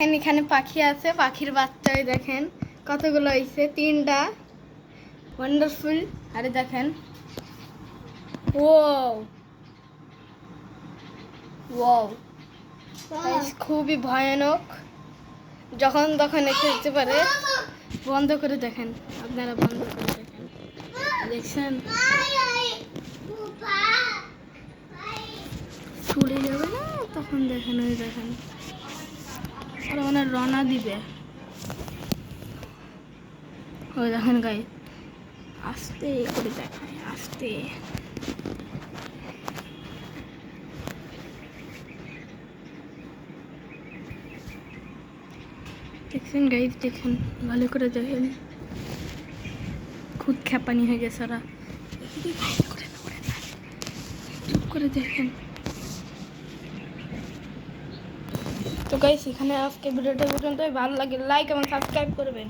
এখানে পাখি আছে পাখির বাচ্চাই দেখেন কতগুলো হয়েছে তিনটা। ওয়ান্ডারফুল আরে দেখেন। ও খুবই ভয়ানক। যখন তখন এসে যেতে পারে। বন্ধ করে দেখেন। আপনারা বন্ধ করে দেখেন। দেখছেন? চলে যাবে না? তখন দেখেন ওই দেখেন। ওরা মানে রওনা দিবে। ওই দেখেন গাই আস্তে করে দেখায়, আস্তে। দেখছেন গাইজ দেখেন, ভালো করে দেখেন। খুদ খ্যাপানি হয়ে গেছে ওরা। চুপ করে দেখেন। তো গাইস এখানে আজকে ভিডিওটা পর্যন্তই। ভালো লাগে লাইক এবং সাবস্ক্রাইব করবেন।